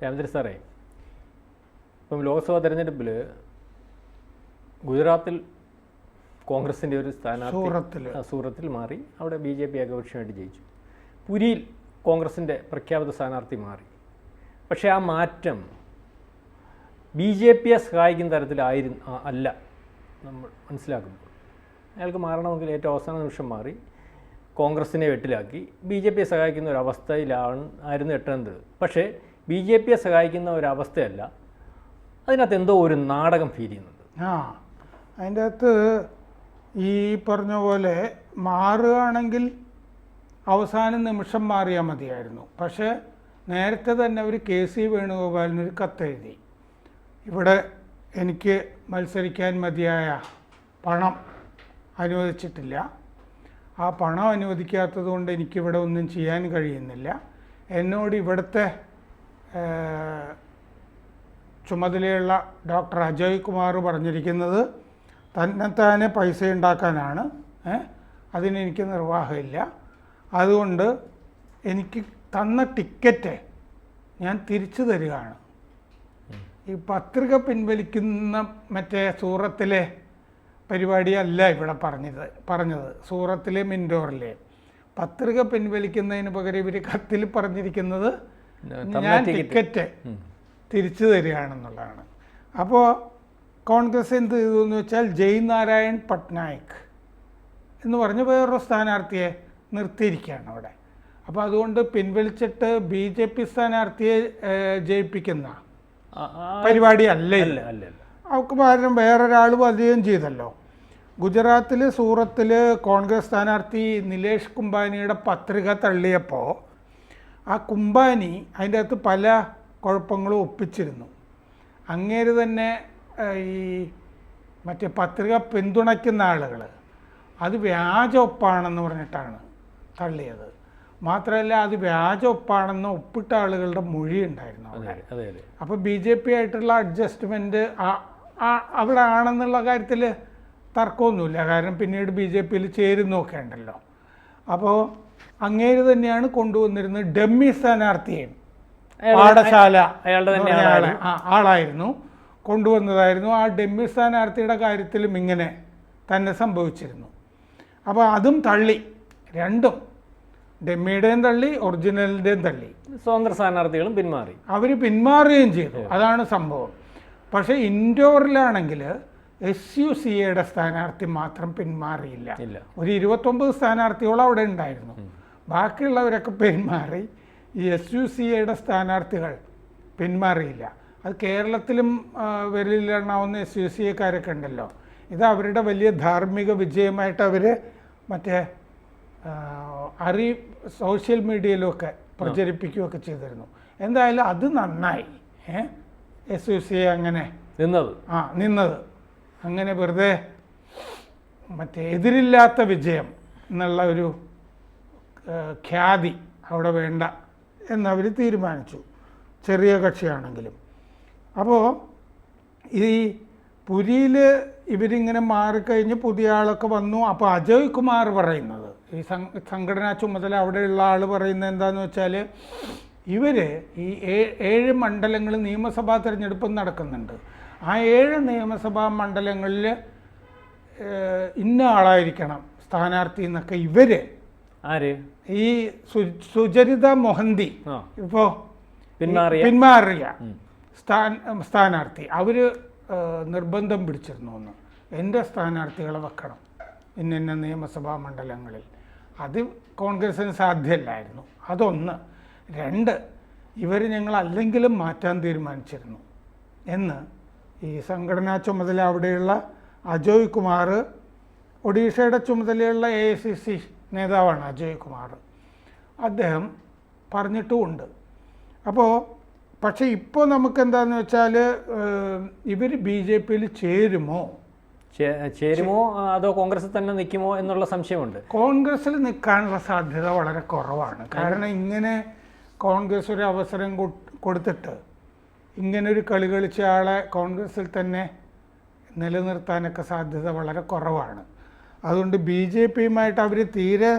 രാമചന്ദ്രൻ സാറേ ഇപ്പം ലോക്സഭാ തെരഞ്ഞെടുപ്പിൽ ഗുജറാത്തിൽ കോൺഗ്രസിന്റെ ഒരു സ്ഥാനാർത്ഥി സൂറത്തിൽ മാറി അവിടെ ബി ജെ പി ഏകപക്ഷമായിട്ട് ജയിച്ചു. പുരിയിൽ കോൺഗ്രസിന്റെ പ്രഖ്യാപിത സ്ഥാനാർത്ഥി മാറി. പക്ഷേ ആ മാറ്റം ബി ജെ പിയെ സഹായിക്കുന്ന തരത്തിലായിരുന്നു അല്ല നമ്മൾ മനസ്സിലാക്കുമ്പോൾ. അയാൾക്ക് മാറണമെങ്കിൽ ഏറ്റവും അവസാന നിമിഷം മാറി കോൺഗ്രസിനെ വെട്ടിലാക്കി ബി ജെ പിയെ സഹായിക്കുന്ന ഒരു അവസ്ഥയിലാണ് ആയിരുന്നു എട്ടേണ്ടത് പക്ഷേ ബി ജെ പിയെ സഹായിക്കുന്ന ഒരവസ്ഥയല്ല അതിനകത്ത് എന്തോ ഒരു നാടകം ഫീൽ ചെയ്യുന്നുണ്ട്. ആ അതിന്റെ അകത്ത് ഈ പറഞ്ഞ പോലെ മാറുകയാണെങ്കിൽ അവസാന നിമിഷം മാറിയാൽ മതിയായിരുന്നു. പക്ഷേ നേരത്തെ തന്നെ അവർ കെ സി വേണുഗോപാലിനൊരു കത്തെഴുതി. ഇവിടെ എനിക്ക് മത്സരിക്കാൻ മതിയായ പണം അനുവദിച്ചിട്ടില്ല. ആ പണം അനുവദിക്കാത്തത് കൊണ്ട് എനിക്കിവിടെ ഒന്നും ചെയ്യാൻ കഴിയുന്നില്ല. എന്നോട് ഇവിടുത്തെ ചുമതലയുള്ള ഡോക്ടർ അജയ് കുമാർ പറഞ്ഞിരിക്കുന്നത് തന്നെത്താനെ പൈസ ഉണ്ടാക്കാനാണ്? അതിനെനിക്ക് നിർവാഹമില്ല. അതുകൊണ്ട് എനിക്ക് തന്ന ടിക്കറ്റ് ഞാൻ തിരിച്ചു തരികയാണ്. ഈ പത്രിക പിൻവലിക്കുന്ന മറ്റേ സൂറത്തിലെ പരിപാടിയല്ല ഇവിടെ പറഞ്ഞത് പറഞ്ഞത്. സൂറത്തിലെ മിൻഡോറിലെ. പത്രിക പിൻവലിക്കുന്നതിന് പകരം ഇവർ കത്തിൽ പറഞ്ഞിരിക്കുന്നത് ഞാൻ ടിക്കറ്റ് തിരിച്ചു തരികയാണെന്നുള്ളതാണ്. അപ്പോൾ കോൺഗ്രസ് എന്ത് ചെയ്തു എന്ന് വെച്ചാൽ ജയ് നാരായൺ പട്നായിക് എന്ന് പറഞ്ഞ് വേറൊരു സ്ഥാനാർത്ഥിയെ നിർത്തിയിരിക്കുകയാണ് അവിടെ. അപ്പോൾ അതുകൊണ്ട് പിൻവലിച്ചിട്ട് ബി ജെ പി സ്ഥാനാർത്ഥിയെ ജയിപ്പിക്കുന്ന പരിപാടി അല്ല അല്ല അല്ല അല്ല. അവർക്ക് പകരം വേറൊരാൾ വരികയും ചെയ്തല്ലോ. ഗുജറാത്തിൽ സൂറത്തിൽ കോൺഗ്രസ് സ്ഥാനാർത്ഥി നിലേഷ് കുംബാനിയുടെ പത്രിക തള്ളിയപ്പോൾ ആ കുംബാനി അതിന്റെ അകത്ത് പല കുഴപ്പങ്ങളും ഒപ്പിച്ചിരുന്നു. അങ്ങേര് തന്നെ ഈ മറ്റേ പത്രിക പിന്തുണയ്ക്കുന്ന ആളുകൾ അത് വ്യാജ ഒപ്പാണെന്ന് പറഞ്ഞിട്ടാണ് തള്ളിയത്. മാത്രമല്ല അത് വ്യാജ ഒപ്പാണെന്ന് ഒപ്പിട്ട ആളുകളുടെ മൊഴി ഉണ്ടായിരുന്നു അവിടെ. അപ്പോൾ ബി ജെ പി ആയിട്ടുള്ള അഡ്ജസ്റ്റ്മെന്റ് അവിടെ ആണെന്നുള്ള കാര്യത്തിൽ തർക്കമൊന്നുമില്ല. കാരണം പിന്നീട് ബി ജെ പിയിൽ ചേരുന്നൊക്കെ ഉണ്ടല്ലോ അപ്പോൾ അങ്ങേര് തന്നെയാണ് കൊണ്ടുവന്നിരുന്നത് ഡമ്മി സ്ഥാനാർത്ഥിയെയും അയാൾ- പാഠശാല അയാളുടെ ആളായിരുന്നു. കൊണ്ടുവന്നതായിരുന്നു. ആ ഡമ്മി സ്ഥാനാർത്ഥിയുടെ കാര്യത്തിലും ഇങ്ങനെ തന്നെ സംഭവിച്ചിരുന്നു. അപ്പോൾ അതും തള്ളി. രണ്ടും. ഡെമ്മിയുടെയും തള്ളി ഒറിജിനലിന്റെയും തള്ളി. സ്വതന്ത്ര സ്ഥാനാർത്ഥികളും പിന്മാറി. അവർ പിന്മാറുകയും ചെയ്തു. അതാണ് സംഭവം. പക്ഷേ ഇൻഡോറിലാണെങ്കിൽ എസ് യു സി എയുടെ സ്ഥാനാർത്ഥി മാത്രം പിന്മാറിയില്ല. ഒരു ഇരുപത്തൊമ്പത് സ്ഥാനാർത്ഥിയോളം അവിടെ ഉണ്ടായിരുന്നു. ബാക്കിയുള്ളവരൊക്കെ പിന്മാറി. ഈ എസ് യു സി എയുടെ സ്ഥാനാർത്ഥികൾ പിന്മാറിയില്ല. അത് കേരളത്തിലും ആ, വിരലിലെണ്ണാവുന്ന എസ് യു സി എക്കാരൊക്കെ ഉണ്ടല്ലോ. ഇത് അവരുടെ വലിയ ധാർമ്മിക വിജയമായിട്ട് അവർ മറ്റേ അറി സോഷ്യൽ മീഡിയയിലൊക്കെ പ്രചരിപ്പിക്കുകയൊക്കെ ചെയ്തിരുന്നു. എന്തായാലും അത് നന്നായി. എസ് യു സി അങ്ങനെ നിന്നത്. ആ നിന്നത്. അങ്ങനെ വെറുതെ മറ്റേ എതിരില്ലാത്ത വിജയം എന്നുള്ള ഒരു ഖ്യാതി അവിടെ വേണ്ട എന്നവർ തീരുമാനിച്ചു. ചെറിയ കക്ഷിയാണെങ്കിലും. അപ്പോൾ ഈ പുരിയിൽ ഇവരിങ്ങനെ മാറിക്കഴിഞ്ഞ് പുതിയ ആളൊക്കെ വന്നു. അപ്പോൾ അജയ് കുമാർ പറയുന്നത് ഈ സംഘടനാ ചുമതല അവിടെയുള്ള ആൾ പറയുന്നത് എന്താണെന്ന് വെച്ചാൽ ഇവർ ഈ ഏഴ് മണ്ഡലങ്ങൾ നിയമസഭാ തിരഞ്ഞെടുപ്പ് നടക്കുന്നുണ്ട്. ആ ഏഴ് നിയമസഭാ മണ്ഡലങ്ങളിൽ ഇന്ന ആളായിരിക്കണം സ്ഥാനാർത്ഥി എന്നൊക്കെ ഇവർ. ആര്? ഈ സുചരിത മൊഹന്തി. ഇപ്പോ പിന്മാറിയ. സ്ഥാനാർത്ഥി. അവർ നിർബന്ധം പിടിച്ചിരുന്നു ഒന്ന്. എന്റെ സ്ഥാനാർത്ഥികളെ വെക്കണം ഇന്ന നിയമസഭാ മണ്ഡലങ്ങളിൽ. അത് കോൺഗ്രസിന് സാധ്യമല്ലായിരുന്നു അതൊന്ന്. രണ്ട് ഇവർ ഞങ്ങൾ അല്ലെങ്കിലും മാറ്റാൻ തീരുമാനിച്ചിരുന്നു. എന്ന് ഈ സംഘടനാ ചുമതല അവിടെയുള്ള അജോയ് കുമാർ ഒഡീഷയുടെ ചുമതലയുള്ള എ ഐ സി സി നേതാവാണ് അജയ് കുമാർ. അദ്ദേഹം പറഞ്ഞിട്ടുമുണ്ട്. അപ്പോൾ പക്ഷേ ഇപ്പോൾ നമുക്ക് എന്താന്ന് വെച്ചാൽ ഇവർ ബി ജെ പിയിൽ ചേരുമോ? ചേരുമോ അതോ കോൺഗ്രസ് തന്നെ നിൽക്കുമോ എന്നുള്ള സംശയമുണ്ട്. കോൺഗ്രസ്സിൽ നിൽക്കാനുള്ള സാധ്യത വളരെ കുറവാണ്. കാരണം ഇങ്ങനെ കോൺഗ്രസ് ഒരു അവസരം കൊടുത്തിട്ട് ഇങ്ങനെ ഒരു കളി കളിച്ച ആളെ കോൺഗ്രസ്സിൽ തന്നെ നിലനിർത്താനൊക്കെ സാധ്യത വളരെ കുറവാണ്. അതുകൊണ്ട് ബി ജെ പിയുമായിട്ട് അവർ തീരെ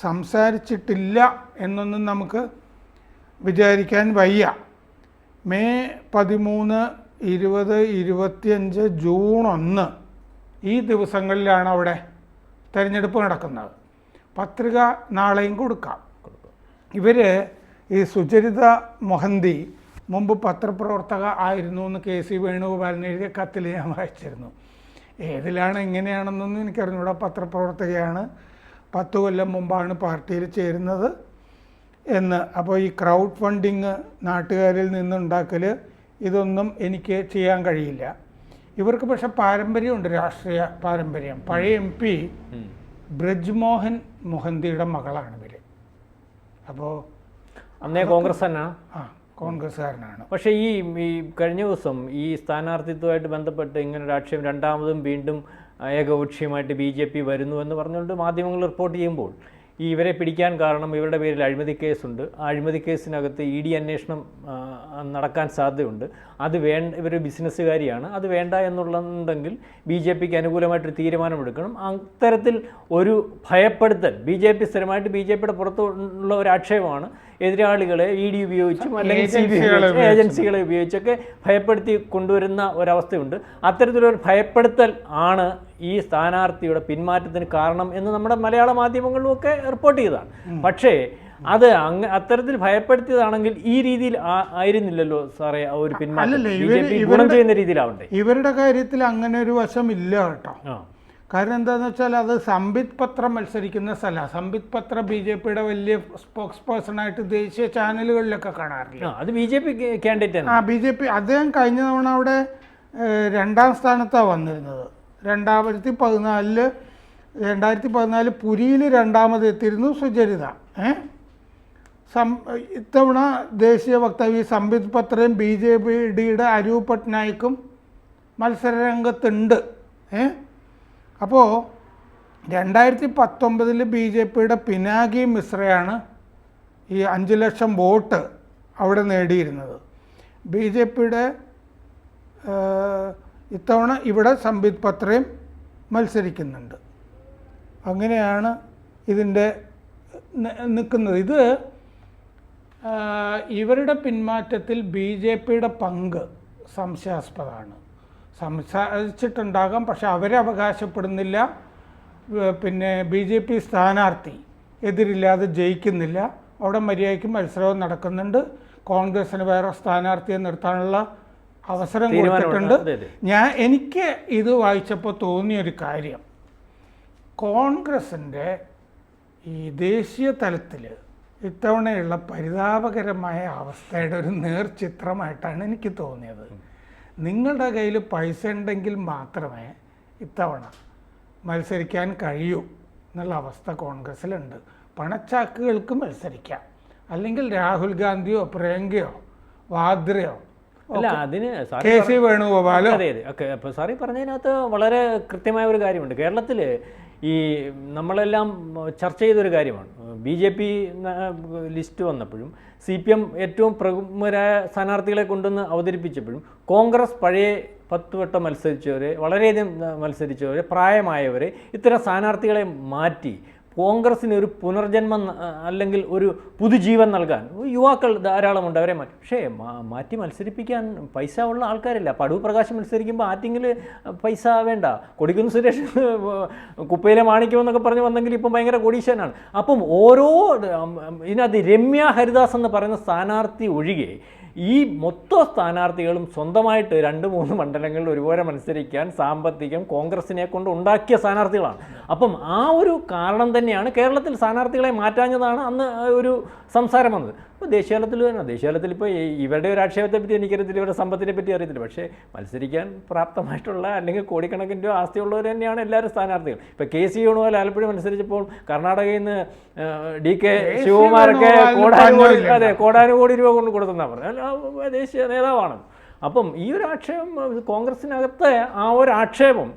സംസാരിച്ചിട്ടില്ല എന്നൊന്നും നമുക്ക് വിചാരിക്കാൻ വയ്യ. മെയ് പതിമൂന്ന് ഇരുപത് ഇരുപത്തിയഞ്ച് ജൂൺ ഒന്ന് ഈ ദിവസങ്ങളിലാണ് അവിടെ തിരഞ്ഞെടുപ്പ് നടക്കുന്നത്. പത്രിക നാളെയും കൊടുക്കാം. ഇവർ ഈ സുചരിത മൊഹന്തി മുമ്പ് പത്രപ്രവർത്തക ആയിരുന്നു എന്ന് കെ സി വേണുഗോപാലിന് എഴുതിയ കത്തിൽ ഞാൻ വായിച്ചിരുന്നു. ഏതിലാണ് എങ്ങനെയാണെന്നൊന്നും എനിക്കറിഞ്ഞൂടാ. പത്രപ്രവർത്തകയാണ് പത്ത് കൊല്ലം മുമ്പാണ് പാർട്ടിയിൽ ചേരുന്നത് എന്ന്. അപ്പോൾ ഈ ക്രൗഡ് ഫണ്ടിങ് നാട്ടുകാരിൽ നിന്നുണ്ടാക്കൽ ഇതൊന്നും എനിക്ക് ചെയ്യാൻ കഴിയില്ല. ഇവർക്ക് പക്ഷെ പാരമ്പര്യമുണ്ട് രാഷ്ട്രീയ പാരമ്പര്യം. പഴയ എം പി ബ്രജ്മോഹൻ മൊഹന്തിയുടെ മകളാണ് ഇവർ അപ്പോൾ അന്നേ കോൺഗ്രസ് തന്നെ? ആ. കോൺഗ്രസ്സുകാരനാണ്. പക്ഷേ ഈ ഈ കഴിഞ്ഞ ദിവസം ഈ സ്ഥാനാർത്ഥിത്വമായിട്ട് ബന്ധപ്പെട്ട് ഇങ്ങനെ ഒരു ആക്ഷേപം രണ്ടാമതും വീണ്ടും ഏകപക്ഷീയമായിട്ട് ബി ജെ പി വരുന്നു എന്ന് പറഞ്ഞുകൊണ്ട് മാധ്യമങ്ങൾ റിപ്പോർട്ട് ചെയ്യുമ്പോൾ ഈ ഇവരെ പിടിക്കാൻ കാരണം ഇവരുടെ പേരിൽ അഴിമതി കേസുണ്ട്. ആ അഴിമതി കേസിനകത്ത് ഇ ഡി അന്വേഷണം നടക്കാൻ സാധ്യതയുണ്ട്. അത് വേണ്ട ഇവർ ബിസിനസ്സുകാരിയാണ്. അത് വേണ്ട എന്നുള്ളതുണ്ടെങ്കിൽ ബി ജെ പിക്ക് അനുകൂലമായിട്ടൊരു തീരുമാനമെടുക്കണം. അത്തരത്തിൽ ഒരു ഭയപ്പെടുത്തൽ ബി ജെ പി സ്ഥിരമായിട്ട് ബി ജെ പിയുടെ പുറത്തുള്ള ഒരു ആക്ഷേപമാണ് എതിരാളികളെ ഇ ഡി ഉപയോഗിച്ചും അല്ലെങ്കിൽ സി ബി ഏജൻസികളെ ഉപയോഗിച്ചൊക്കെ ഭയപ്പെടുത്തി കൊണ്ടുവരുന്ന ഒരവസ്ഥയുണ്ട്. അത്തരത്തിലൊരു ഭയപ്പെടുത്തൽ ആണ് ഈ സ്ഥാനാർത്ഥിയുടെ പിന്മാറ്റത്തിന് കാരണം എന്ന് നമ്മുടെ മലയാള മാധ്യമങ്ങളും ഒക്കെ റിപ്പോർട്ട് ചെയ്തതാണ് പക്ഷേ അത് അങ്ങ് അത്തരത്തിൽ ഭയപ്പെടുത്തിയതാണെങ്കിൽ ഈ രീതിയിൽ ആയിരുന്നില്ലല്ലോ സാറേ ഒരു പിന്മാറ്റം. ഗുണം ചെയ്യുന്ന രീതിയിലാവണ്ടേ? ഇവരുടെ കാര്യത്തിൽ അങ്ങനെ ഒരു വശം ഇല്ല കേട്ടോ. കാരണം എന്താണെന്ന് വെച്ചാൽ അത് സംബിത് പത്ര മത്സരിക്കുന്ന സ്ഥലമാണ്. സംബിത് പത്ര ബി ജെ പിയുടെ വലിയ സ്പോക്സ് പേഴ്സൺ ആയിട്ട് ദേശീയ ചാനലുകളിലൊക്കെ കാണാറില്ല? അത് ബി ജെ പി കാൻഡിഡേറ്റ് ആ ബി ജെ പി അദ്ദേഹം കഴിഞ്ഞ തവണ അവിടെ രണ്ടാം സ്ഥാനത്താണ് വന്നിരുന്നത്. രണ്ടായിരത്തി പതിനാലിൽ രണ്ടായിരത്തി പതിനാല് പുരിയിൽ രണ്ടാമത് എത്തിയിരുന്നു സുചരിത. ഏ? സം ഇത്തവണ ദേശീയ വക്താവ് ഈ സംബിത് പത്രയും ബി ജെ പി ഡിയുടെ അരൂപ് പട്നായിക്കും മത്സരരംഗത്തുണ്ട്. ഏ? അപ്പോൾ രണ്ടായിരത്തി പത്തൊമ്പതിൽ ബി ജെ പിയുടെ പിനാകി മിശ്രയാണ് ഈ അഞ്ച് ലക്ഷം വോട്ട് അവിടെ നേടിയിരുന്നത്. ബി ജെ പിയുടെ ഇത്തവണ ഇവിടെ സംബിത് പത്രയും മത്സരിക്കുന്നുണ്ട്. അങ്ങനെയാണ് ഇതിന്റെ നിൽക്കുന്നത്. ഇത് ഇവരുടെ പിന്മാറ്റത്തിൽ ബി ജെ പിയുടെ പങ്ക് സംശയാസ്പദമാണ്. സംസാരിച്ചിട്ടുണ്ടാകാം പക്ഷെ അവരെ അവകാശപ്പെടുന്നില്ല. പിന്നെ ബി ജെ പി സ്ഥാനാർത്ഥി എതിരില്ലാതെ ജയിക്കുന്നില്ല. അവിടെ മര്യാദയ്ക്ക് മത്സരവും നടക്കുന്നുണ്ട്. കോൺഗ്രസിന് വേറെ സ്ഥാനാർത്ഥിയെ നിർത്താനുള്ള അവസരം. കൊടുത്തിട്ടുണ്ട്. ഞാൻ എനിക്ക് ഇത് വായിച്ചപ്പോൾ തോന്നിയൊരു കാര്യം. കോൺഗ്രസിന്റെ ഈ ദേശീയ തലത്തിൽ ഇത്തവണയുള്ള പരിതാപകരമായ അവസ്ഥയുടെ ഒരു നേർചിത്രമായിട്ടാണ് എനിക്ക് തോന്നിയത്. നിങ്ങളുടെ കയ്യിൽ പൈസ ഉണ്ടെങ്കിൽ മാത്രമേ ഇത്തവണ മത്സരിക്കാൻ കഴിയൂ എന്നുള്ള അവസ്ഥ കോൺഗ്രസ്സിലുണ്ട്. പണച്ചാക്കുകൾക്ക് മത്സരിക്കാം. അല്ലെങ്കിൽ രാഹുൽ ഗാന്ധിയോ പ്രിയങ്കയോ വാദ്രയോ അല്ല അതിന് കെ സി വേണുഗോപാലോ? അതെ അതെ. ഓക്കെ അപ്പോൾ സാറി പറഞ്ഞതിനകത്ത് വളരെ കൃത്യമായ ഒരു കാര്യമുണ്ട്. കേരളത്തിൽ ഈ നമ്മളെല്ലാം ചർച്ച ചെയ്തൊരു കാര്യമാണ്. ബി ജെ പി ലിസ്റ്റ് വന്നപ്പോഴും സി പി എം ഏറ്റവും പ്രമുഖരായ സ്ഥാനാർത്ഥികളെ കൊണ്ടുവന്ന് അവതരിപ്പിച്ചപ്പോഴും കോൺഗ്രസ് പഴയ പത്ത് വട്ടം മത്സരിച്ചവരെ വളരെയധികം മത്സരിച്ചവരെ പ്രായമായവരെ ഇത്തരം സ്ഥാനാർത്ഥികളെ മാറ്റി കോൺഗ്രസിന് ഒരു പുനർജന്മം അല്ലെങ്കിൽ ഒരു പുതുജീവൻ നൽകാൻ. യുവാക്കൾ ധാരാളമുണ്ട് അവരെ മാറ്റി. പക്ഷേ മാറ്റി മത്സരിപ്പിക്കാൻ പൈസ ഉള്ള ആൾക്കാരില്ല. പടവ് പ്രകാശം മത്സരിക്കുമ്പോൾ ആറ്റിങ്ങിൽ പൈസ വേണ്ട. കൊടിക്കുന്ന് സുരേഷ് കുപ്പയിലെ മാണിക്കുമെന്നൊക്കെ പറഞ്ഞ് വന്നെങ്കിൽ ഇപ്പം ഭയങ്കര കോടീശ്വരനാണ്. അപ്പം ഓരോ ഇതിനകത്ത് രമ്യ ഹരിദാസ് എന്ന് പറയുന്ന സ്ഥാനാർത്ഥി ഒഴികെ ഈ മൊത്തം സ്ഥാനാർത്ഥികളും സ്വന്തമായിട്ട് രണ്ട് മൂന്ന് മണ്ഡലങ്ങളിൽ ഒരുപോലെ മത്സരിക്കാൻ സാമ്പത്തികം കോൺഗ്രസിനെ കൊണ്ട് ഉണ്ടാക്കിയ സ്ഥാനാർത്ഥികളാണ്. അപ്പം ആ ഒരു കാരണം തന്നെയാണ് കേരളത്തിൽ സ്ഥാനാർത്ഥികളെ മാറ്റാഞ്ഞതാണ് അന്ന് ഒരു സംസാരം വന്നത്. ഇപ്പോൾ ദേശീയതലത്തിൽ തന്നെ. ദേശീയതലത്തിൽ ഇപ്പോൾ ഇവരുടെ ഒരു ആക്ഷേപത്തെ പറ്റി എനിക്കറിയത്തില്ല. ഇവരുടെ സമ്പത്തിനെ പറ്റി അറിയത്തില്ല. പക്ഷേ മത്സരിക്കാൻ പ്രാപ്തമായിട്ടുള്ള അല്ലെങ്കിൽ കോടിക്കണക്കിന് രൂപ ആസ്തിയുള്ളവർ തന്നെയാണ് എല്ലാവരും സ്ഥാനാർത്ഥികൾ. ഇപ്പോൾ കെ സി വേണുപോലെ ആലപ്പുഴ മത്സരിച്ചപ്പോൾ കർണാടകയിൽ നിന്ന് ഡി കെ ശിവകുമാരൊക്കെ കോടാനുകോടി. അതെ കോടാനുകോടി രൂപ കൊണ്ട് കൊടുത്തെന്നാ പറഞ്ഞത്. ദേശീയ നേതാവാണ്. അപ്പം ഈ ഒരു ആക്ഷേപം കോൺഗ്രസിനകത്തെ ആ ഒരു ആക്ഷേപം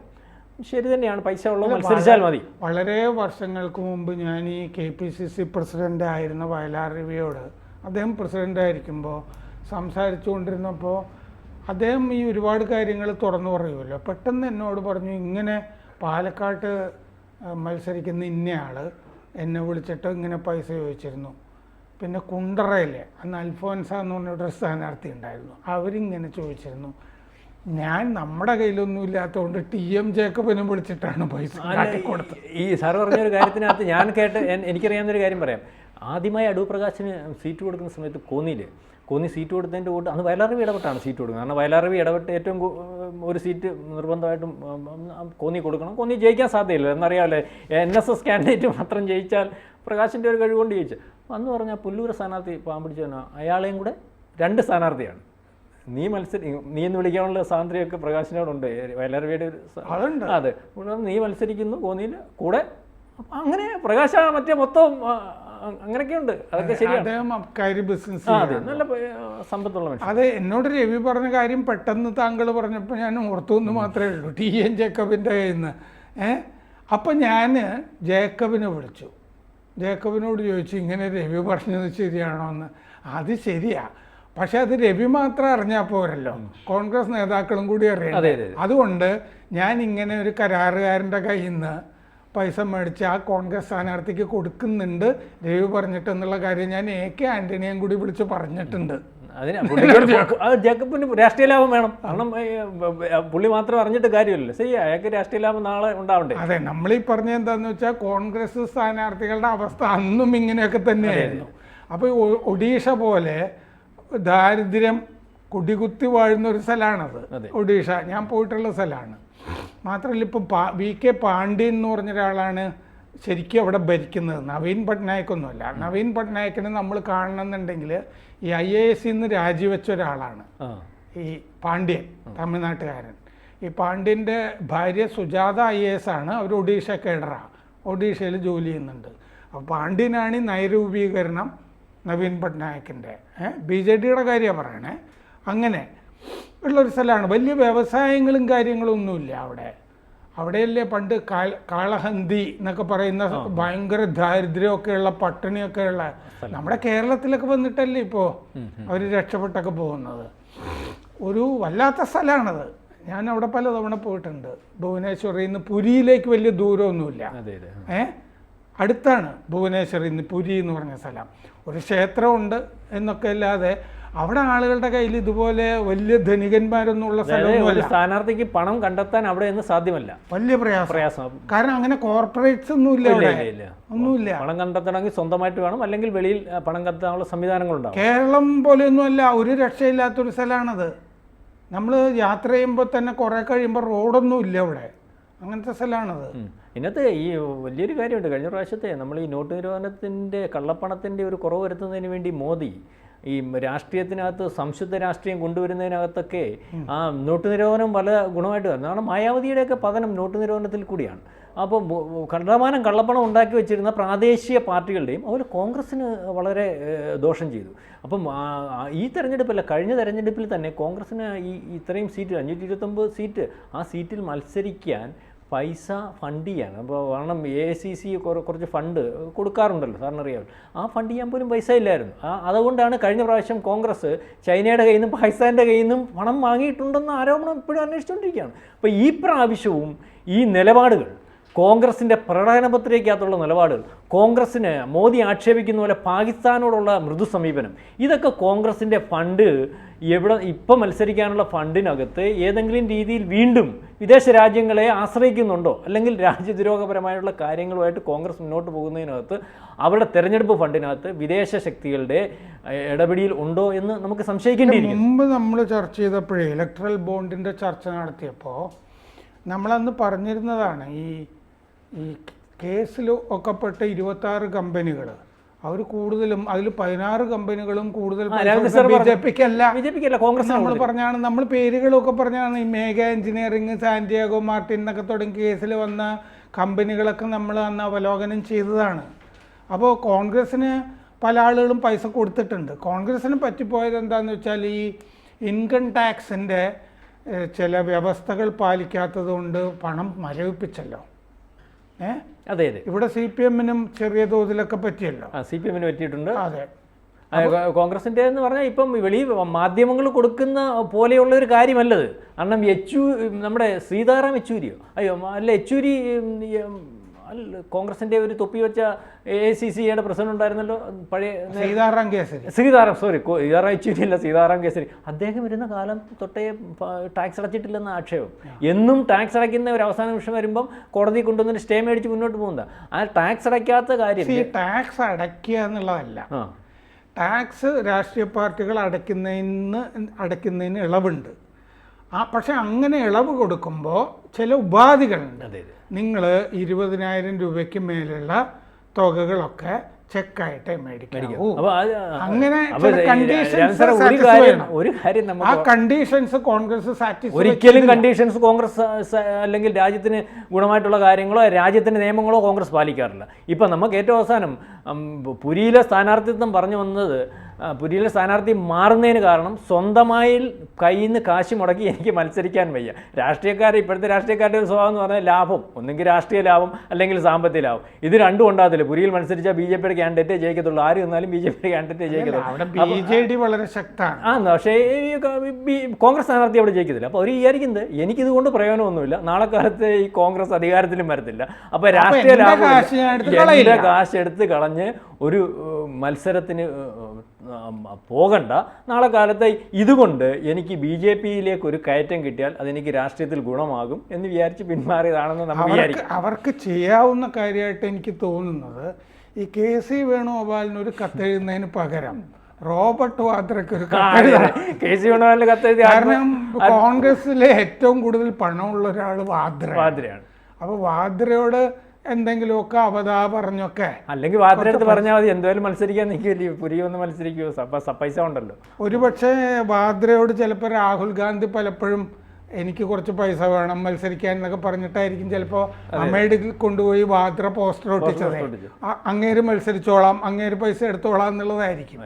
ശരി തന്നെയാണ്. പൈസ ഉള്ളത് മത്സരിച്ചാൽ മതി. വളരെ വർഷങ്ങൾക്ക് മുമ്പ് ഞാൻ ഈ K P C C president ആയിരുന്ന വയലാർ രവിയോട് അദ്ദേഹം പ്രസിഡന്റ് ആയിരിക്കുമ്പോൾ സംസാരിച്ചുകൊണ്ടിരുന്നപ്പോൾ അദ്ദേഹം ഈ ഒരുപാട് കാര്യങ്ങൾ തുറന്നു പറയുമല്ലോ പെട്ടെന്ന് എന്നോട് പറഞ്ഞു ഇങ്ങനെ പാലക്കാട്ട് മത്സരിക്കുന്ന ഇന്നയാൾ എന്നെ വിളിച്ചിട്ട് ഇങ്ങനെ പൈസ ചോദിച്ചിരുന്നു. പിന്നെ കുണ്ടറയിലെ അന്ന് അൽഫോൻസ എന്ന് പറഞ്ഞൊരു സ്ഥാനാർത്ഥി ഉണ്ടായിരുന്നു. അവരിങ്ങനെ ചോദിച്ചിരുന്നു. ഞാൻ നമ്മുടെ കയ്യിലൊന്നും ഇല്ലാത്തതുകൊണ്ട് ടി എം ജേക്കബിനെ വിളിച്ചിട്ടാണ് പൈസ കൊടുത്തത്. ഈ സാർ പറഞ്ഞൊരു കാര്യത്തിനകത്ത് ഞാൻ കേട്ട് എനിക്കറിയാവുന്ന എനിക്കറിയാവുന്നൊരു കാര്യം പറയാം. ആദ്യമായി അടൂർ പ്രകാശിന് സീറ്റ് കൊടുക്കുന്ന സമയത്ത് കോന്നിയിൽ കോന്നി സീറ്റ് കൊടുത്തതിന്റെ വോട്ട് അന്ന് വയലാറവി ഇടപെട്ടാണ് സീറ്റ് കൊടുക്കുന്നത്. കാരണം വയലാറവി ഇടപെട്ട് ഏറ്റവും ഒരു സീറ്റ് നിർബന്ധമായിട്ടും കോന്നി കൊടുക്കണം. കോന്നി ജയിക്കാൻ സാധ്യതയില്ല. എന്നറിയാമല്ലേ എൻ എസ് എസ് കാൻഡിഡേറ്റ് മാത്രം ജയിച്ചാൽ പ്രകാശിന്റെ ഒരു കഴിവുകൊണ്ട് ജയിച്ചു. അന്ന് പറഞ്ഞാൽ പുല്ലൂർ സ്ഥാനാർത്ഥി പാമ്പിടിച്ചവന. അയാളെയും കൂടെ രണ്ട് സ്ഥാനാർത്ഥിയാണ്. നീ മത്സരി നീ എന്ന് വിളിക്കാനുള്ള സ്വാതന്ത്ര്യമൊക്കെ പ്രകാശിനോടുണ്ട് വയലാറവിയുടെ ഒരു അതെ. നീ മത്സരിക്കുന്നു കോന്നിയിൽ കൂടെ അങ്ങനെ പ്രകാശ മറ്റേ മൊത്തം ആ, അതൊക്കെ ശരിയാണ്. അബ്കാരി ബിസിനസ് അതെ. നല്ല സമ്പത്തുള്ള മനുഷ്യൻ. അതെ എന്നോട് രവി പറഞ്ഞ കാര്യം പെട്ടെന്ന് താങ്കൾ പറഞ്ഞപ്പോൾ ഞാൻ ഓർത്തുനിന്ന് മാത്രമേ ഉള്ളൂ. ടി. എൻ. ജേക്കബിന്റെ കയ്യിൽ നിന്ന്. ഏ? അപ്പം ഞാൻ ജേക്കബിനെ വിളിച്ചു. ജേക്കബിനോട് ചോദിച്ചു ഇങ്ങനെ രവി പറഞ്ഞത് ശരിയാണോ എന്ന്? അത് ശരിയാ. പക്ഷെ അത് രവി മാത്രം അറിഞ്ഞാൽ പോരല്ലോ. കോൺഗ്രസ് നേതാക്കളും കൂടി അറിയണം അതെ, അതുകൊണ്ട് ഞാൻ ഇങ്ങനെ ഒരു കരാറുകാരന്റെ കയ്യിൽ നിന്ന് പൈസ മേടിച്ച് ആ കോൺഗ്രസ് സ്ഥാനാർത്ഥിക്ക് കൊടുക്കുന്നുണ്ട്. രവി പറഞ്ഞിട്ടെന്നുള്ള കാര്യം ഞാൻ എ കെ ആന്റണിയും കൂടി വിളിച്ച് പറഞ്ഞിട്ടുണ്ട്. ജേക്കബിന് രാഷ്ട്രീയ ലാഭം വേണം. കാരണം പുള്ളി മാത്രം അറിഞ്ഞിട്ട് കാര്യമില്ല ശരി അയാൾക്ക് രാഷ്ട്രീയ ലാഭം നാളെ ഉണ്ടാവണ്ടേ? അതെ നമ്മൾ ഈ പറഞ്ഞ എന്താന്ന് വെച്ചാൽ കോൺഗ്രസ് സ്ഥാനാർത്ഥികളുടെ അവസ്ഥ അന്നും ഇങ്ങനെയൊക്കെ തന്നെയായിരുന്നു. അപ്പോൾ ഒഡീഷ പോലെ ദാരിദ്ര്യം കുടികുത്തി വാഴുന്ന ഒരു സ്ഥലമാണത്. ഒഡീഷ. ഞാൻ പോയിട്ടുള്ള സ്ഥലമാണ്. മാത്രമല്ല ഇപ്പം പാ വി കെ പാണ്ഡ്യൻ എന്ന് പറഞ്ഞ ഒരാളാണ് ശരിക്കും അവിടെ ഭരിക്കുന്നത്. നവീൻ പട്നായക് ഒന്നുമല്ല നവീൻ പട്നായക്കിനെ നമ്മൾ കാണണമെന്നുണ്ടെങ്കിൽ ഈ ഐ എ എസ് നിന്ന് രാജിവെച്ച ഒരാളാണ്. ഈ പാണ്ഡ്യൻ തമിഴ്നാട്ടുകാരൻ. ഈ പാണ്ഡ്യന്റെ ഭാര്യ സുജാത ഐ എ എസ് ആണ്. അവർ ഒഡീഷ കേഡറ. ഒഡീഷയിൽ ജോലി ചെയ്യുന്നുണ്ട്. അപ്പോൾ പാണ്ഡ്യനാണ് ഈ നയരൂപീകരണം നവീൻ പട്നായക്കിന്റെ. ബി ജെ ഡിയുടെ കാര്യമാണ്. പറയണേ അങ്ങനെ ഉള്ളൊരു സ്ഥലമാണ്. വലിയ വ്യവസായങ്ങളും കാര്യങ്ങളും ഒന്നുമില്ല അവിടെ. അവിടെയല്ലേ പണ്ട് കാളഹന്തി എന്നൊക്കെ പറയുന്ന ഭയങ്കര ദാരിദ്ര്യമൊക്കെയുള്ള പട്ടിണിയൊക്കെയുള്ള നമ്മുടെ കേരളത്തിലൊക്കെ വന്നിട്ടല്ലേ ഇപ്പോൾ അവർ രക്ഷപ്പെട്ടൊക്കെ പോകുന്നത്. ഒരു വല്ലാത്ത സ്ഥലമാണത് ഞാൻ അവിടെ പലതവണ പോയിട്ടുണ്ട്. ഭുവനേശ്വറിൽ നിന്ന് പുരിയിലേക്ക് വലിയ ദൂരമൊന്നുമില്ല. ഏ? അടുത്താണ് ഭുവനേശ്വറിൽ നിന്ന് പുരി എന്ന് പറഞ്ഞ സ്ഥലം. ഒരു ക്ഷേത്രമുണ്ട് എന്നൊക്കെ അല്ലാതെ അവിടെ ആളുകളുടെ കയ്യിൽ ഇതുപോലെ വലിയ ധനികന്മാരൊന്നുള്ള സ്ഥലമൊന്നുമല്ല. സ്ഥാനാർത്ഥിക്ക് പണം കണ്ടെത്താൻ അവിടെ നിന്ന് സാധ്യമല്ല. വലിയ പ്രയാസം. പ്രയാസം. കാരണം അങ്ങനെ കോർപ്പറേറ്റ്സ് ഒന്നും ഇല്ല ഒന്നുമില്ല. പണം കണ്ടെത്തണമെങ്കിൽ സ്വന്തമായിട്ട് വേണം. അല്ലെങ്കിൽ വെളിയിൽ പണം കണ്ടെത്താനുള്ള സംവിധാനങ്ങളുണ്ടാവും കേരളം പോലെയൊന്നുമല്ല. ഒരു രക്ഷയില്ലാത്തൊരു സ്ഥലമാണത്. നമ്മൾ യാത്ര ചെയ്യുമ്പോൾ തന്നെ കുറേ കഴിയുമ്പോൾ റോഡൊന്നും ഇല്ല അവിടെ. അങ്ങനത്തെ സ്ഥലമാണത്. ഇന്നത്തെ ഈ വലിയൊരു കാര്യമുണ്ട്. കഴിഞ്ഞ പ്രാവശ്യത്തെ നമ്മൾ ഈ നോട്ട് നിരോധനത്തിന്റെ കള്ളപ്പണത്തിന്റെ ഒരു കുറവ് വരുത്തുന്നതിന് വേണ്ടി മോദി ഈ രാഷ്ട്രീയത്തിനകത്ത് സംശുദ്ധ രാഷ്ട്രീയം കൊണ്ടുവരുന്നതിനകത്തൊക്കെ ആ നോട്ട് നിരോധനം പല ഗുണമായിട്ട് വരുന്നത് കാരണം മായാവതിയുടെയൊക്കെ പതനം നോട്ട് നിരോധനത്തിൽ കൂടിയാണ്. അപ്പോൾ കണ്ടമാനം കള്ളപ്പണം ഉണ്ടാക്കി വെച്ചിരുന്ന പ്രാദേശിക പാർട്ടികളുടെയും അതുപോലെ കോൺഗ്രസ്സിന് വളരെ ദോഷം ചെയ്തു. അപ്പം ഈ തെരഞ്ഞെടുപ്പല്ല കഴിഞ്ഞ തെരഞ്ഞെടുപ്പിൽ തന്നെ കോൺഗ്രസ്സിന് ഈ ഇത്രയും സീറ്റ് അഞ്ഞൂറ്റി ഇരുപത്തൊമ്പത് സീറ്റ് ആ സീറ്റിൽ മത്സരിക്കാൻ പൈസ ഫണ്ട് ചെയ്യാൻ അപ്പോൾ കാരണം എ സി സി കുറച്ച് ഫണ്ട് കൊടുക്കാറുണ്ടല്ലോ സാറിന് അറിയാവും ആ ഫണ്ട് ചെയ്യാൻ പോലും പൈസ ഇല്ലായിരുന്നു. ആ അതുകൊണ്ടാണ് കഴിഞ്ഞ പ്രാവശ്യം കോൺഗ്രസ് ചൈനയുടെ കയ്യിൽ നിന്നും പാകിസ്ഥാന്റെ കയ്യിൽ നിന്നും പണം വാങ്ങിയിട്ടുണ്ടെന്ന ആരോപണം ഇപ്പോഴും അന്വേഷിച്ചുകൊണ്ടിരിക്കുകയാണ്. അപ്പോൾ ഈ പ്രാവശ്യവും ഈ നിലപാടുകൾ കോൺഗ്രസിന്റെ പ്രകടനപത്രികയ്ക്കകത്തുള്ള നിലപാടുകൾ. കോൺഗ്രസ്സിന് മോദി ആക്ഷേപിക്കുന്ന പോലെ പാകിസ്ഥാനോടുള്ള മൃദു സമീപനം. ഇതൊക്കെ കോൺഗ്രസിന്റെ ഫണ്ട് എവിടെ ഇപ്പം മത്സരിക്കാനുള്ള ഫണ്ടിനകത്ത് ഏതെങ്കിലും രീതിയിൽ വീണ്ടും വിദേശ രാജ്യങ്ങളെ ആശ്രയിക്കുന്നുണ്ടോ? അല്ലെങ്കിൽ രാജ്യദ്രോഹപരമായുള്ള കാര്യങ്ങളുമായിട്ട് കോൺഗ്രസ് മുന്നോട്ട് പോകുന്നതിനകത്ത് അവരുടെ തെരഞ്ഞെടുപ്പ് ഫണ്ടിനകത്ത് വിദേശ ശക്തികളുടെ ഇടപെടിയിൽ ഉണ്ടോ എന്ന് നമുക്ക് സംശയിക്കേണ്ടി മുമ്പ് നമ്മൾ ചർച്ച ചെയ്തപ്പോഴേ ഇലക്ട്രൽ ബോണ്ടിന്റെ ചർച്ച നടത്തിയപ്പോൾ നമ്മളന്ന് പറഞ്ഞിരുന്നതാണ് ഈ ഈ കേസിൽ ഒക്കെ പെട്ട ഇരുപത്താറ് കമ്പനികൾ അവർ കൂടുതലും അതിൽ പതിനാറ് കമ്പനികളും കൂടുതൽ ബി ജെ. പിക്കല്ല. ബി ജെ പിക്കല്ല കോൺഗ്രസ് നമ്മൾ പറഞ്ഞാണ് നമ്മൾ പേരുകളൊക്കെ പറഞ്ഞാണ് ഈ മേഘ എഞ്ചിനീയറിംഗ് സാന്റിയാഗോ മാർട്ടിൻ എന്നൊക്കെ തുടങ്ങി കേസിൽ വന്ന കമ്പനികളൊക്കെ നമ്മൾ അന്ന് അവലോകനം ചെയ്തതാണ്. അപ്പോൾ കോൺഗ്രസ്സിന് പല ആളുകളും പൈസ കൊടുത്തിട്ടുണ്ട്. കോൺഗ്രസ്സിന് പറ്റിപ്പോയത് എന്താണെന്ന് വെച്ചാൽ ഈ ഇൻകം ടാക്സിന്റെ ചില വ്യവസ്ഥകൾ പാലിക്കാത്തത് കൊണ്ട് പണം മരവിപ്പിച്ചല്ലോ. അതെ അതെ. ഇവിടെ സി പി എമ്മിനും ചെറിയ തോതിലൊക്കെ പറ്റിയല്ലോ. ആ സി പി എമ്മിന് പറ്റിയിട്ടുണ്ട്. അതെ. കോൺഗ്രസിന്റെ എന്ന് പറഞ്ഞാൽ ഇപ്പം വെളി മാധ്യമങ്ങൾ കൊടുക്കുന്ന പോലെയുള്ള ഒരു കാര്യമല്ലത്. കാരണം യെച്ചൂ നമ്മുടെ സീതാറാം യെച്ചൂരിയോ? അയ്യോ അല്ല യെച്ചൂരി കോൺഗ്രസിന്റെ ഒരു തൊപ്പി വെച്ച എ സി സി സിയുടെ പ്രസിഡന്റ് ഉണ്ടായിരുന്നല്ലോ പഴയ സീതാറാം കേസരി. സീതാറാം സോറി സീതാറാം യെച്ചൂരിയല്ല സീതാറാം കേസരി. അദ്ദേഹം ഇരുന്ന കാലം തൊട്ടേ ടാക്സ് അടച്ചിട്ടില്ലെന്ന ആക്ഷേപം. എന്നും ടാക്സ് അടയ്ക്കുന്ന ഒരു അവസാന നിമിഷം വരുമ്പം കോടതി കൊണ്ടുവന്നിട്ട് സ്റ്റേ മേടിച്ച് മുന്നോട്ട് പോകുന്ന ആ ടാക്സ് അടയ്ക്കാത്ത കാര്യം ടാക്സ് അടയ്ക്കുക എന്നുള്ളതല്ല. ടാക്സ് രാഷ്ട്രീയ പാർട്ടികൾ അടയ്ക്കുന്നതിന് അടയ്ക്കുന്നതിന് ഇളവുണ്ട്. ആ പക്ഷെ അങ്ങനെ ഇളവ് കൊടുക്കുമ്പോൾ ചില ഉപാധികളുണ്ട്. നിങ്ങൾ ഇരുപതിനായിരം രൂപയ്ക്ക് മേലുള്ള തുകകളൊക്കെ ചെക്കായിട്ടേ മേടിക്കാവൂ. അങ്ങനെ ഒരു കാര്യം ആ കണ്ടീഷൻസ് കോൺഗ്രസ് ഒരിക്കലും കണ്ടീഷൻസ് കോൺഗ്രസ് അല്ലെങ്കിൽ രാജ്യത്തിന് ഗുണമായിട്ടുള്ള കാര്യങ്ങളോ രാജ്യത്തിന്റെ നിയമങ്ങളോ കോൺഗ്രസ് പാലിക്കാറില്ല. ഇപ്പം നമുക്ക് ഏറ്റവും അവസാനം പുരിയിലെ സ്ഥാനാർത്ഥിത്വം പറഞ്ഞു വന്നത് പുരിയിലെ സ്ഥാനാർത്ഥി മാറുന്നതിന് കാരണം സ്വന്തമായി കയ്യിൽ നിന്ന് കാശ് മുടക്കി എനിക്ക് മത്സരിക്കാൻ വയ്യ. രാഷ്ട്രീയക്കാർ ഇപ്പോഴത്തെ രാഷ്ട്രീയക്കാരുടെ ഒരു സ്വഭാവം എന്ന് പറഞ്ഞാൽ ലാഭം. ഒന്നെങ്കിൽ രാഷ്ട്രീയ ലാഭം അല്ലെങ്കിൽ സാമ്പത്തിക ലാഭം. ഇത് രണ്ടും ഉണ്ടാകത്തില്ല. പുരിയിൽ മത്സരിച്ചാൽ ബി ജെ പിയുടെ ക്യാൻഡിഡേറ്റേ ജയിക്കത്തുള്ളൂ. ആര് വന്നാലും ബി ജെ പിയുടെ ക്യാൻഡിഡേറ്റേ ജയിക്കത്തുള്ളൂ. ബി ജെ ഡി വളരെ ശക്തമാണ്. ആ പക്ഷേ കോൺഗ്രസ് സ്ഥാനാർത്ഥി അവിടെ ജയിക്കത്തില്ല. അപ്പോൾ അവർ വിചാരിക്കുന്നത് എനിക്കിതുകൊണ്ട് പ്രയോജനമൊന്നുമില്ല. നാളെ കാലത്ത് ഈ കോൺഗ്രസ് അധികാരത്തിലും വരത്തില്ല. അപ്പോൾ രാഷ്ട്രീയ ലാഭം കാശ് എടുത്ത് കളഞ്ഞ് ഒരു മത്സരത്തിന് പോകണ്ട. നാളെ കാലത്ത് ഇതുകൊണ്ട് എനിക്ക് ബി ജെ പിയിലേക്ക് ഒരു കയറ്റം കിട്ടിയാൽ അതെനിക്ക് രാഷ്ട്രീയത്തിൽ ഗുണമാകും എന്ന് വിചാരിച്ച് പിന്മാറിയതാണെന്ന് നമ്മൾ വിചാരിക്കും. അവർക്ക് ചെയ്യാവുന്ന കാര്യമായിട്ട് എനിക്ക് തോന്നുന്നത് ഈ കെ സി വേണുഗോപാലിന് ഒരു കത്തെഴുതുന്നതിന് പകരം റോബർട്ട് വാദ്രയ്ക്ക് ഒരു കത്തെഴുതാൻ കെ സി വേണുഗോപാലിന് കത്തെഴുതി കാരണം കോൺഗ്രസിലെ ഏറ്റവും കൂടുതൽ പണമുള്ള ഒരാൾ വാദ്ര. വാദ്രയാണ്. അപ്പൊ വാദ്രയോട് എന്തെങ്കിലുമൊക്കെ അവതാ പറഞ്ഞൊക്കെ. അല്ലെങ്കിൽ വാദ്രടുത്ത് പറഞ്ഞാൽ മതി. എന്തായാലും മത്സരിക്കാൻ നിൽക്കില്ലേ പുരി ഒന്ന് മത്സരിക്കുമോ സപ്പ സ- പൈസ ഉണ്ടല്ലോ. ഒരുപക്ഷെ വാദ്രയോട് ചിലപ്പോൾ രാഹുൽ ഗാന്ധി പലപ്പോഴും എനിക്ക് കുറച്ച് പൈസ വേണം മത്സരിക്കാൻ എന്നൊക്കെ പറഞ്ഞിട്ടായിരിക്കും ചിലപ്പോ അമ്മയുടെ കൊണ്ടുപോയി വാദ്ര പോസ്റ്റർ ഒട്ടിച്ചത്. ഒട്ടിച്ചു. അങ്ങേര് മത്സരിച്ചോളാം അങ്ങേര് പൈസ എടുത്തോളാം എന്നുള്ളതായിരിക്കും.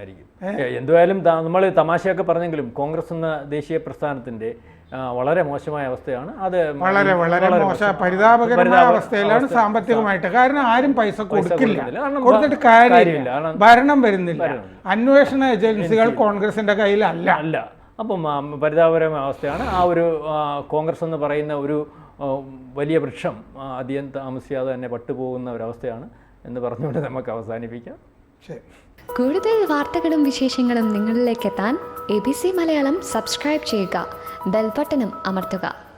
എന്തുവായാലും നമ്മൾ തമാശയൊക്കെ പറഞ്ഞെങ്കിലും കോൺഗ്രസ് എന്ന ദേശീയ പ്രസ്ഥാനത്തിന്റെ വളരെ മോശമായ അവസ്ഥയാണ്. അത് വളരെ വളരെ മോശ. പരിതാപകരമായ അവസ്ഥയിലാണ് സാമ്പത്തികമായിട്ട്. കാരണം ആരും പൈസ കൊടുക്കില്ല. കൊടുത്തിട്ട് കാര്യമില്ല. കാര്യമില്ല. ഭരണം വരുന്നില്ല. അന്വേഷണ ഏജൻസികൾ കോൺഗ്രസിന്റെ കയ്യിലല്ല. അല്ല. അപ്പം പരിതാപകരമായ അവസ്ഥയാണ്. ആ ഒരു കോൺഗ്രസ് എന്ന് പറയുന്ന ഒരു വലിയ വൃക്ഷം അധികം താമസിയാതെ തന്നെ പട്ടുപോകുന്ന ഒരവസ്ഥയാണ് എന്ന് പറഞ്ഞുകൊണ്ട് നമുക്ക് അവസാനിപ്പിക്കാം. ശരി. കൂടുതൽ വാർത്തകളും വിശേഷങ്ങളും നിങ്ങളിലേക്ക് എത്താൻ A B C Malayalam subscribe ചെയ്യുക. ബെൽബട്ടനും അമർത്തുക.